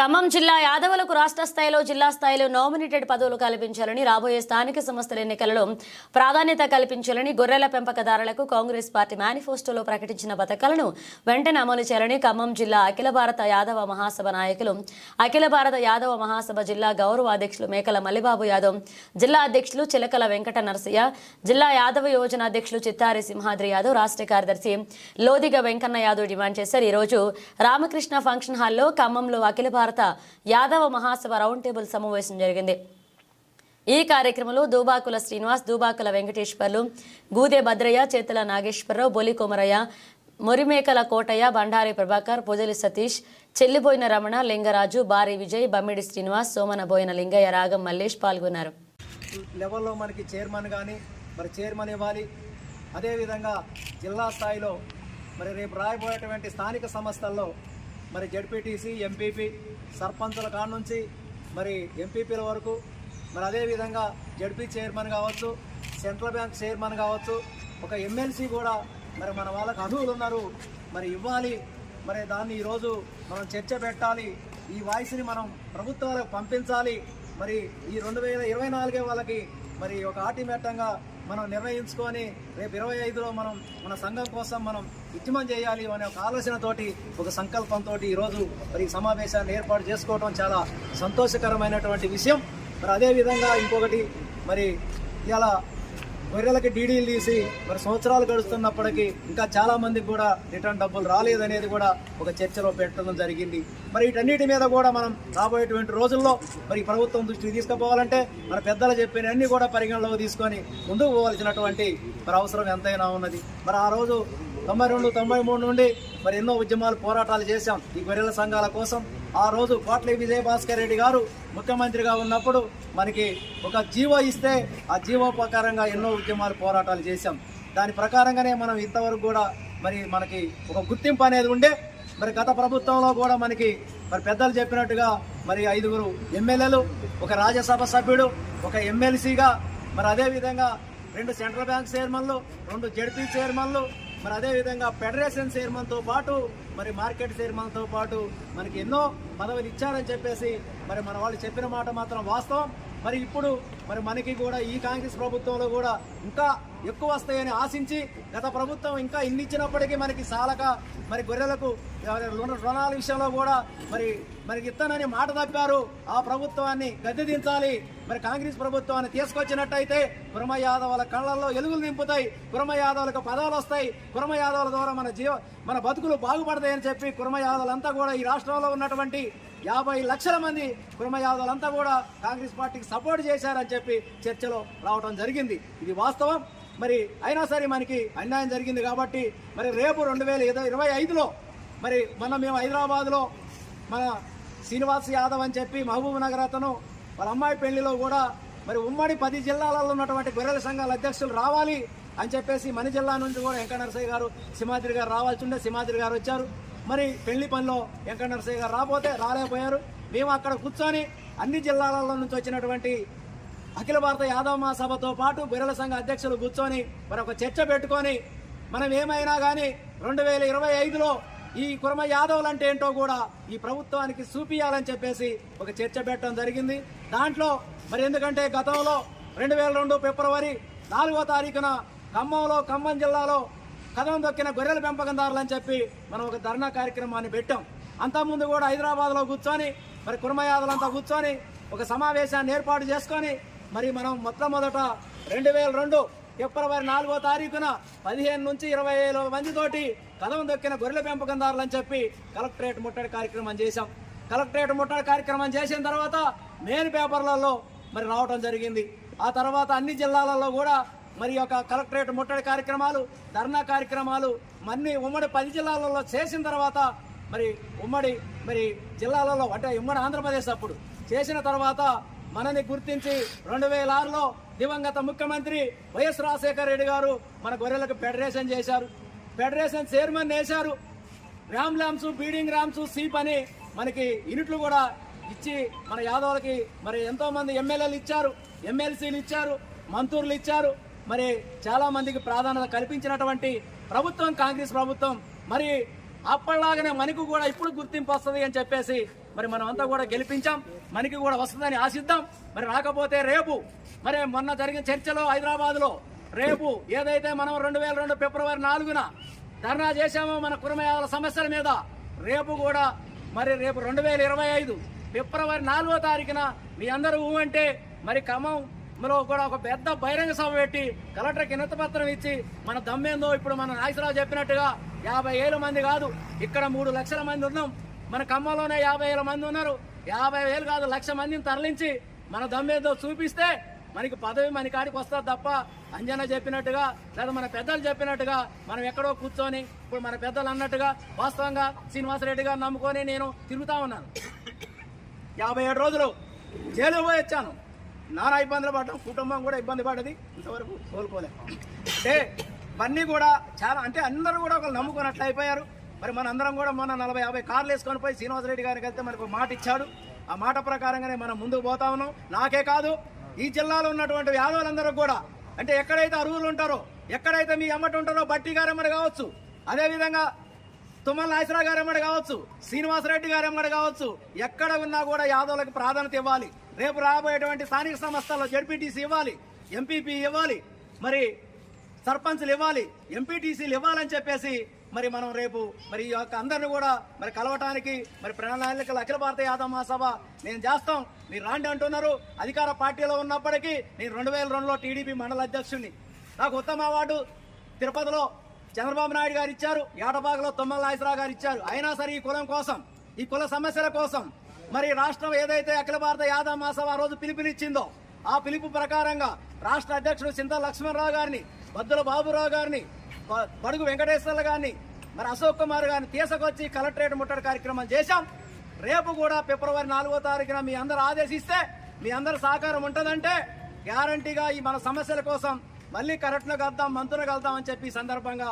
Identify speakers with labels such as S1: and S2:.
S1: ఖమ్మం జిల్లా యాదవులకు రాష్ట్ర స్థాయిలో జిల్లా స్థాయిలో నామినేటెడ్ పదవులు కల్పించాలని రాబోయే స్థానిక సంస్థల ఎన్నికలలో ప్రాధాన్యత కల్పించాలని గొర్రెల పెంపకదారులకు కాంగ్రెస్ పార్టీ మేనిఫెస్టోలో ప్రకటించిన పథకాలను వెంటనే అమలు చేయాలని ఖమ్మం జిల్లా అఖిల భారత యాదవ మహాసభ నాయకులు అఖిల భారత యాదవ మహాసభ జిల్లా గౌరవ అధ్యక్షులు మేకల మల్లిబాబు యాదవ్ జిల్లా అధ్యక్షులు చిలకల వెంకట నరసయ్య జిల్లా యాదవ యోజన అధ్యక్షులు చిత్తారి సింహాద్రి యాదవ్ రాష్ట్ర కార్యదర్శి లోదిగ వెంకన్న యాదవ్ డిమాండ్ చేశారు. ఈరోజు రామకృష్ణ ఫంక్షన్ హాల్లో ఖమ్మంలో అఖిల భారత యాదవ మహాసభ రౌండ్ టేబుల్ సమావేశం జరిగింది. ఈ కార్యక్రమంలో దూబాకుల శ్రీనివాస్ దూబాకుల వెంకటేశ్వర్లు గూదే భద్రయ్య చేతుల నాగేశ్వరరావు బొలి కొమరయ్య మురిమేకల కోటయ్య బండారి ప్రభాకర్ పొదలి సతీష్ చెల్లిబోయిన రమణ లింగరాజు బారి విజయ్ బమ్మిడి శ్రీనివాస్ సోమన బోయిన లింగయ్య రాగం మల్లేష్ పాల్గొన్నారు.
S2: లెవెల్లో మనకి చైర్మన్ కానీ మరి చైర్మన్ ఇవ్వాలి. అదేవిధంగా జిల్లా స్థాయిలో మరి రేపు రాయబోయేటువంటి స్థానిక సంస్థల్లో మరి జడ్పీటీసీ ఎంపీపీ సర్పంచుల కాడ నుంచి మరి ఎంపీపీల వరకు మరి అదేవిధంగా జడ్పీ చైర్మన్ కావచ్చు సెంట్రల్ బ్యాంక్ చైర్మన్ కావచ్చు ఒక ఎమ్మెల్సీ కూడా మరి మన వాళ్ళకి అర్హులు ఉన్నారు. మరి ఇవ్వాలి. మరి దాన్ని ఈరోజు మనం చర్చ పెట్టాలి. ఈ వాయిస్ని మనం ప్రభుత్వాలకు పంపించాలి. మరి ఈ రెండు వేల ఇరవై నాలుగే వాళ్ళకి మరి ఒక ఆటిమేటంగా మనం నిర్ణయించుకొని రేపు ఇరవై ఐదులో మనం మన సంఘం కోసం మనం ఉద్యమం చేయాలి అనే ఒక ఆలోచనతోటి ఒక సంకల్పంతో ఈరోజు మరి ఈ సమావేశాన్ని ఏర్పాటు చేసుకోవడం చాలా సంతోషకరమైనటువంటి విషయం. మరి అదేవిధంగా ఇంకొకటి మరి ఇలా గొర్రెలకి డీడీలు తీసి మరి సంవత్సరాలు గడుస్తున్నప్పటికీ ఇంకా చాలామందికి కూడా రిటర్న్ డబ్బులు రాలేదనేది కూడా ఒక చర్చలో పెట్టడం జరిగింది. మరి వీటన్నిటి మీద కూడా మనం రాబోయేటువంటి రోజుల్లో మరి ప్రభుత్వం దృష్టికి తీసుకుపోవాలంటే మన పెద్దలు చెప్పిన అన్ని కూడా పరిగణలోకి తీసుకొని ముందుకు పోవాల్సినటువంటి మరి అవసరం ఎంతైనా ఉన్నది. మరి ఆ రోజు తొంభై రెండు తొంభై మూడు నుండి మరి ఎన్నో ఉద్యమాలు పోరాటాలు చేశాం ఈ గొర్రెల సంఘాల కోసం. ఆ రోజు కోట్ల విజయభాస్కర్ రెడ్డి గారు ముఖ్యమంత్రిగా ఉన్నప్పుడు మనకి ఒక జీవో ఇస్తే ఆ జీవో ప్రకారంగా ఎన్నో ఉద్యమాలు పోరాటాలు చేశాం. దాని ప్రకారంగానే మనం ఇంతవరకు కూడా మరి మనకి ఒక గుర్తింపు అనేది ఉండే మరి గత ప్రభుత్వంలో కూడా మనకి మరి పెద్దలు చెప్పినట్టుగా మరి ఐదుగురు ఎమ్మెల్యేలు ఒక రాజ్యసభ సభ్యుడు ఒక ఎమ్మెల్సీగా మరి అదేవిధంగా రెండు సెంట్రల్ బ్యాంక్ చైర్మన్లు రెండు జడ్పీ చైర్మన్లు మరి అదేవిధంగా ఫెడరేషన్ చైర్మన్తో పాటు మరి మార్కెట్ చైర్మన్తో పాటు మనకి ఎన్నో పదవులు ఇచ్చారని చెప్పేసి మరి మన వాళ్ళు చెప్పిన మాట మాత్రం వాస్తవం. మరి ఇప్పుడు మరి మనకి కూడా ఈ కాంగ్రెస్ ప్రభుత్వంలో కూడా ఇంకా ఎక్కువ వస్తాయని ఆశించి గత ప్రభుత్వం ఇంకా ఇన్ని ఇచ్చినప్పటికీ మనకి సాలక మరి గొర్రెలకు రుణ రుణాల విషయంలో కూడా మరి మనకి ఇస్తానని మాట తప్పారు. ఆ ప్రభుత్వాన్ని గద్దె దించాలి. మరి కాంగ్రెస్ ప్రభుత్వాన్ని తీసుకొచ్చినట్టయితే కురమ యాదవుల కళ్ళల్లో ఎలుగులు నింపుతాయి. కురమ యాదవులకు పదవులు వస్తాయి. కురమ యాదవుల ద్వారా మన జీవ మన బతుకులు బాగుపడతాయని చెప్పి కురమ యాదవులంతా కూడా ఈ రాష్ట్రంలో ఉన్నటువంటి యాభై లక్షల మంది కురమ యాదవులంతా కూడా కాంగ్రెస్ పార్టీకి సపోర్ట్ చేశారని చెప్పి చర్చలో రావడం జరిగింది. ఇది వాస్తవం. మరి అయినా సరే మనకి అన్యాయం జరిగింది కాబట్టి మరి రేపు రెండు వేల ఇరవై ఐదులో మరి మొన్న మేము హైదరాబాద్లో మన శ్రీనివాస్ యాదవ్ అని చెప్పి మహబూబ్ నగర్ అతను వాళ్ళ అమ్మాయి పెళ్ళిలో కూడా మరి ఉమ్మడి పది జిల్లాలలో ఉన్నటువంటి గొర్రెల సంఘాల అధ్యక్షులు రావాలి అని చెప్పేసి మన జిల్లా నుంచి కూడా వెంకట నరసయ్య గారు సింహాద్రి గారు రావాల్సి ఉండే సింహాద్రి గారు వచ్చారు. మరి పెళ్ళి పనిలో వెంకట నరసయ్య గారు రాకపోతే రాలేకపోయారు. మేము అక్కడ కూర్చొని అన్ని జిల్లాలలో నుంచి వచ్చినటువంటి అఖిల భారత యాదవ మహాసభతో పాటు బిరల సంఘ అధ్యక్షులు కూర్చొని మరి ఒక చర్చ పెట్టుకొని మనం ఏమైనా కానీ రెండు వేల ఇరవై ఐదులో ఈ కురమ యాదవులు అంటే ఏంటో కూడా ఈ ప్రభుత్వానికి చూపియాలని చెప్పేసి ఒక చర్చ పెట్టడం జరిగింది. దాంట్లో మరి ఎందుకంటే గతంలో రెండు వేల రెండు ఫిబ్రవరి నాలుగో తారీఖున ఖమ్మంలో ఖమ్మం జిల్లాలో కథం దొక్కిన గొర్రెల పెంపకందారులు అని చెప్పి మనం ఒక ధర్నా కార్యక్రమాన్ని పెట్టాం. అంతకుముందు కూడా హైదరాబాద్లో కూర్చొని మరి కుర్మయాదులంతా కూర్చొని ఒక సమావేశాన్ని ఏర్పాటు చేసుకొని మరి మనం మొట్టమొదట రెండు వేల రెండు ఫిబ్రవరి నాలుగో తారీఖున పదిహేను నుంచి ఇరవై ఏడు మందితోటి కథం దొక్కిన గొర్రెల పెంపకందారులు అని చెప్పి కలెక్టరేట్ ముట్టడి కార్యక్రమం చేశాం. కలెక్టరేట్ ముట్టడి కార్యక్రమం చేసిన తర్వాత మెయిన్ పేపర్లలో మరి రావడం జరిగింది. ఆ తర్వాత అన్ని జిల్లాలలో కూడా మరి యొక్క కలెక్టరేట్ ముట్టడి కార్యక్రమాలు ధర్నా కార్యక్రమాలు మన్ని ఉమ్మడి పది జిల్లాలలో చేసిన తర్వాత మరి ఉమ్మడి మరి జిల్లాలలో అంటే ఉమ్మడి ఆంధ్రప్రదేశ్ అప్పుడు చేసిన తర్వాత మనని గుర్తించి రెండు వేల ఆరులో దివంగత ముఖ్యమంత్రి వైఎస్ రాజశేఖర రెడ్డి గారు మన గొర్రెలకు ఫెడరేషన్ చేశారు. ఫెడరేషన్ చైర్మన్ వేశారు. Ram lambs breeding rams sheep అని మనకి యూనిట్లు కూడా ఇచ్చి మన యాదవులకి మరి ఎంతోమంది ఎమ్మెల్యేలు ఇచ్చారు. ఎమ్మెల్సీలు ఇచ్చారు మంత్రులు ఇచ్చారు. మరి చాలా మందికి ప్రాధాన్యత కల్పించినటువంటి ప్రభుత్వం కాంగ్రెస్ ప్రభుత్వం మరి అప్పటిలాగానే మనకు కూడా ఇప్పుడు గుర్తింపు వస్తుంది అని చెప్పేసి మరి మనం అంతా కూడా గెలిపించాం. మనకి కూడా వస్తుందని ఆశిద్దాం. మరి రాకపోతే రేపు మరి మొన్న జరిగిన చర్చలో హైదరాబాద్లో రేపు ఏదైతే మనం రెండు వేల రెండు ఫిబ్రవరి నాలుగున ధర్నా చేశామో మన కురమయాల సమస్యల మీద రేపు కూడా మరి రేపు రెండు వేల ఇరవై ఐదు ఫిబ్రవరి నాలుగో తారీఖున మీ అందరూ ఊ అంటే మరి ఖమ్మంలో కూడా ఒక పెద్ద బహిరంగ సభ పెట్టి కలెక్టర్కి వినతి పత్రం ఇచ్చి మన దమ్మేందో ఇప్పుడు మన నాగేశ్వరరావు చెప్పినట్టుగా యాభై ఏళ్ళ మంది కాదు ఇక్కడ మూడు లక్షల మంది ఉన్నాం. మన ఖమ్మంలోనే యాభై వేల మంది ఉన్నారు. యాభై వేలు కాదు లక్ష మందిని తరలించి మన దమ్మేదో చూపిస్తే మనకి పదవి మన కాడికి వస్తుంది తప్ప అంజన చెప్పినట్టుగా లేదా మన పెద్దలు చెప్పినట్టుగా మనం ఎక్కడో కూర్చొని ఇప్పుడు మన పెద్దలు అన్నట్టుగా వాస్తవంగా శ్రీనివాసరెడ్డి గారు నమ్ముకొని నేను తిరుగుతా ఉన్నాను. యాభై ఏడు రోజులు జైలు పోయి వచ్చాను. నానా ఇబ్బందులు పడటం కుటుంబం కూడా ఇబ్బంది పడ్డది. ఇంతవరకు కోలుకోలే. అంటే ఇవన్నీ కూడా చాలా అంటే అందరూ కూడా ఒకరు నమ్ముకున్నట్లు అయిపోయారు. మరి మన అందరం కూడా మన నలభై యాభై కార్లు వేసుకొని పోయి శ్రీనివాసరెడ్డి గారికి వెళ్తే మనకు ఒక మాట ఇచ్చాడు. ఆ మాట ప్రకారంగానే మనం ముందుకు పోతా ఉన్నాం. నాకే కాదు ఈ జిల్లాలో ఉన్నటువంటి యాదవులందరూ కూడా అంటే ఎక్కడైతే అరువులు ఉంటారో ఎక్కడైతే మీ అమ్మటి ఉంటారో బట్టి గారమ్మడి కావచ్చు. అదేవిధంగా తుమ్మల నాగేశ్వరరావు గారు ఎమ్మడి కావచ్చు శ్రీనివాసరెడ్డి గారు ఎమ్మడి కావచ్చు ఎక్కడ ఉన్నా కూడా యాదవులకు ప్రాధాన్యత ఇవ్వాలి. రేపు రాబోయేటువంటి స్థానిక సంస్థల్లో జడ్పీటీసీ ఇవ్వాలి ఎంపీపీ ఇవ్వాలి మరి సర్పంచ్లు ఇవ్వాలి ఎంపీటీసీలు ఇవ్వాలని చెప్పేసి మరి మనం రేపు మరి ఈ యొక్క అందరిని కూడా మరి కలవటానికి మరి ప్రణాళికలు అఖిల భారత యాదవ్ మహాసభ నేను చేస్తాం. మీరు రాండి అంటున్నారు. అధికార పార్టీలో ఉన్నప్పటికీ నేను రెండు వేల రెండులో టీడీపీ మండల అధ్యక్షుడిని. నాకు ఉత్తమ అవార్డు తిరుపతిలో చంద్రబాబు నాయుడు గారు ఇచ్చారు ఏటబాగులో తుమ్మల నాగేశ్వరరావు గారు ఇచ్చారు. అయినా సరే ఈ కులం కోసం ఈ కుల సమస్యల కోసం మరి రాష్ట్రం ఏదైతే అఖిల భారత యాదవ మహాసభ ఆ రోజు పిలుపునిచ్చిందో ఆ పిలుపు ప్రకారంగా రాష్ట్ర అధ్యక్షుడు చింత లక్ష్మణరావు గారిని బద్దుల బాబురావు గారిని బడుగు వెంకటేశ్వర్లు గారిని మరి అశోక్ కుమార్ గారిని తీసుకొచ్చి కలెక్టరేట్ ముట్టడి కార్యక్రమం చేశాం. రేపు కూడా ఫిబ్రవరి నాలుగో తారీఖున మీ అందరు ఆదేశిస్తే మీ అందరి సహకారం ఉంటుందంటే గ్యారంటీగా ఈ మన సమస్యల కోసం మళ్ళీ కరెక్ట్ను కలుద్దాం మంత్రులు కలుద్దాం అని చెప్పి సందర్భంగా